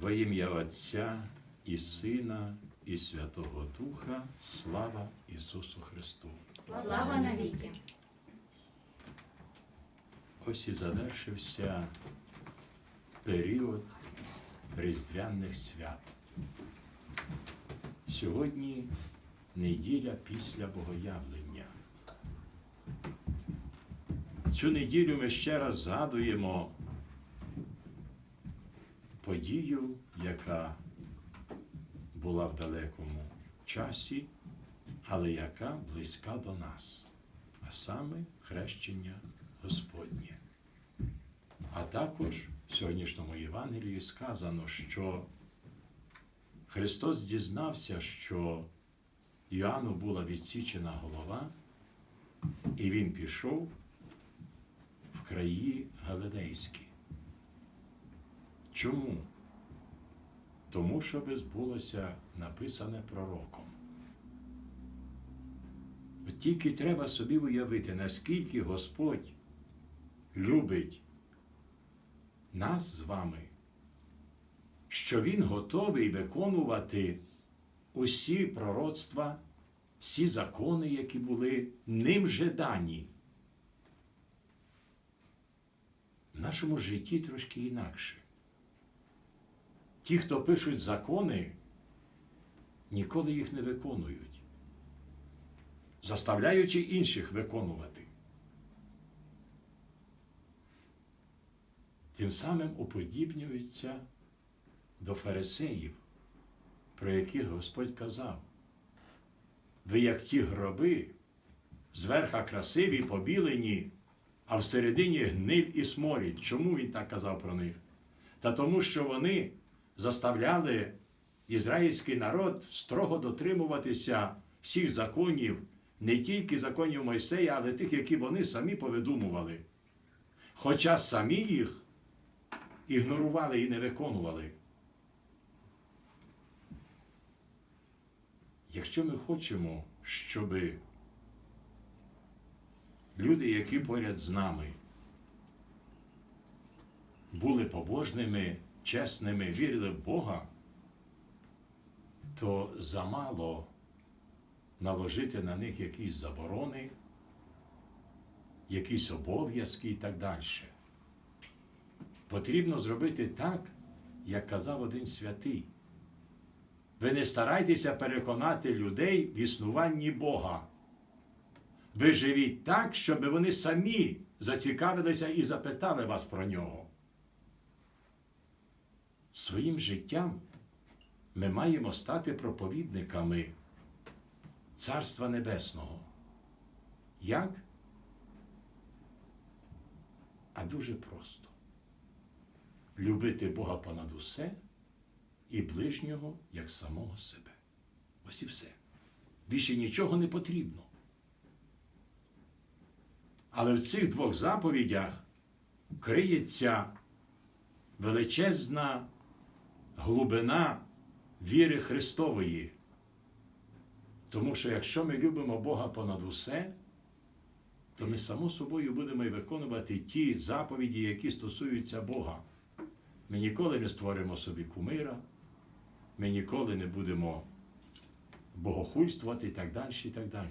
Во ім'я Отця і Сина, і Святого Духа, слава Ісусу Христу. Слава навіки. Ось і завершився період Різдвяних свят. Сьогодні неділя після Богоявлення. Цю неділю ми ще раз згадуємо подію, яка була в далекому часі, але яка близька до нас, а саме хрещення Господнє. А також в сьогоднішньому Євангелії сказано, що Христос дізнався, що Іоанну була відсічена голова, і він пішов в краї Галилейські. Чому? Тому що би збулося написане пророком. Тільки треба собі уявити, наскільки Господь любить нас з вами, що Він готовий виконувати усі пророцтва, всі закони, які були ним же дані. В нашому житті трошки інакше. Ті, хто пишуть закони, ніколи їх не виконують, заставляючи інших виконувати. Тим самим уподібнюються до фарисеїв, про яких Господь казав. Ви, як ті гроби, зверха красиві, побілені, а всередині гниль і сморід. Чому він так казав про них? Та тому, що вони заставляли ізраїльський народ строго дотримуватися всіх законів, не тільки законів Мойсея, але тих, які вони самі повидумували. Хоча самі їх ігнорували і не виконували. Якщо ми хочемо, щоб люди, які поряд з нами, були побожними, чесними, вірили в Бога, то замало наложити на них якісь заборони, якісь обов'язки і так далі. Потрібно зробити так, як казав один святий. Ви не старайтеся переконати людей в існуванні Бога. Ви живіть так, щоб вони самі зацікавилися і запитали вас про нього. Своїм життям ми маємо стати проповідниками Царства Небесного. Як? А дуже просто. Любити Бога понад усе і ближнього як самого себе. Ось і все. Більше нічого не потрібно. Але в цих двох заповідях криється величезна глибина віри Христової. Тому що якщо ми любимо Бога понад усе, то ми само собою будемо і виконувати ті заповіді, які стосуються Бога. Ми ніколи не створимо собі кумира, ми ніколи не будемо богохульствувати і так далі, і так далі.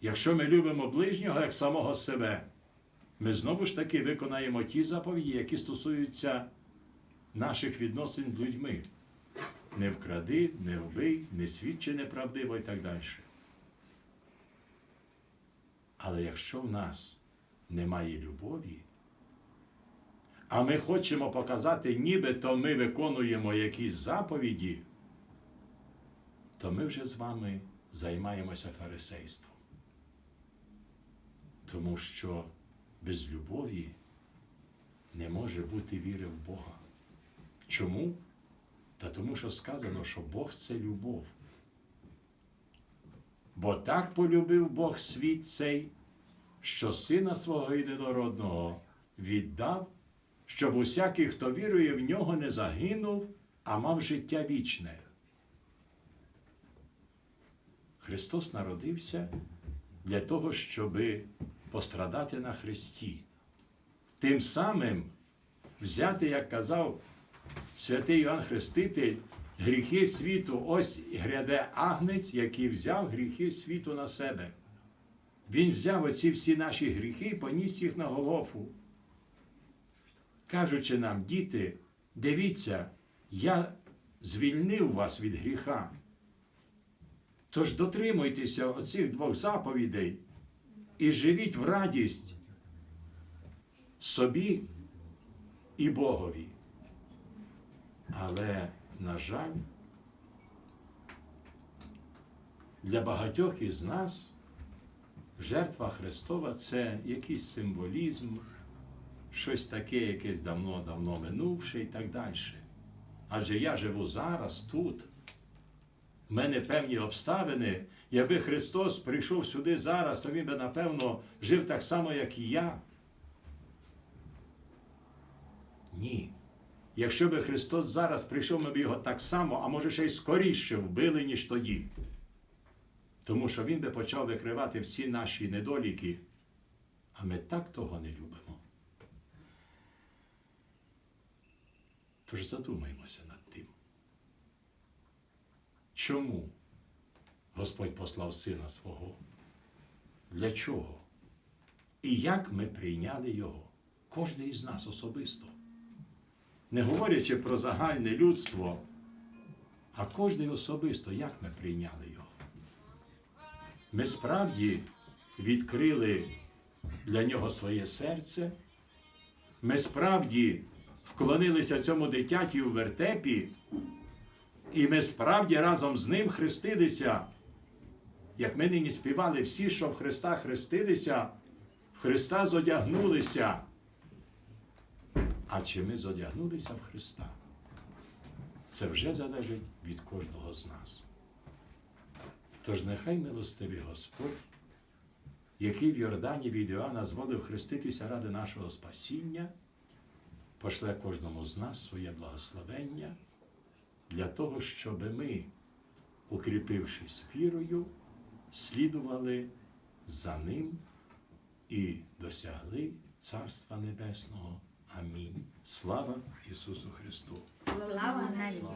Якщо ми любимо ближнього як самого себе, ми знову ж таки виконаємо ті заповіді, які стосуються наших відносин з людьми. Не вкради, не вбий, не свідчи неправдиво і так далі. Але якщо в нас немає любові, а ми хочемо показати, нібито ми виконуємо якісь заповіді, то ми вже з вами займаємося фарисейством. Тому що без любові не може бути віри в Бога. Чому? Та тому, що сказано, що Бог це любов. Бо так полюбив Бог світ цей, що сина свого єдинородного віддав, щоб усякий, хто вірує в нього, не загинув, а мав життя вічне. Христос народився для того, щоб пострадати на Христі. Тим самим взяти, як казав святий Іоанн Хреститель, гріхи світу, ось гряде агнець, який взяв гріхи світу на себе. Він взяв оці всі наші гріхи і поніс їх на Голгофу. Кажучи нам, діти, дивіться, я звільнив вас від гріха. Тож дотримуйтеся оцих двох заповідей і живіть в радість собі і Богові. Але, на жаль, для багатьох із нас жертва Христова це якийсь символізм, щось таке, якесь давно-давно минувше і так далі. Адже я живу зараз тут. В мене певні обставини. Якби Христос прийшов сюди зараз, то він би, напевно, жив так само, як і я. Ні. Якщо би Христос зараз прийшов, ми б його так само, а може ще й скоріше вбили, ніж тоді. Тому що він би почав викривати всі наші недоліки, а ми так того не любимо. Тож задумаємося над тим. Чому Господь послав Сина свого? Для чого? І як ми прийняли Його? Кожен із нас особисто. Не говорячи про загальне людство, а кожен особисто, як ми прийняли Його. Ми справді відкрили для нього своє серце. Ми справді вклонилися цьому дитяті у вертепі, і ми справді разом з ним хрестилися. Як ми нині співали всі, що в Христа хрестилися, в Христа зодягнулися. А чи ми зодягнулися в Христа? Це вже залежить від кожного з нас. Тож нехай милостивий Господь, який в Йордані від Іоанна зводив хреститися ради нашого спасіння, пошле кожному з нас своє благословення для того, щоб ми, укріпившись вірою, слідували за ним і досягли Царства Небесного. Амінь. Слава Ісусу Христу! Слава навіки!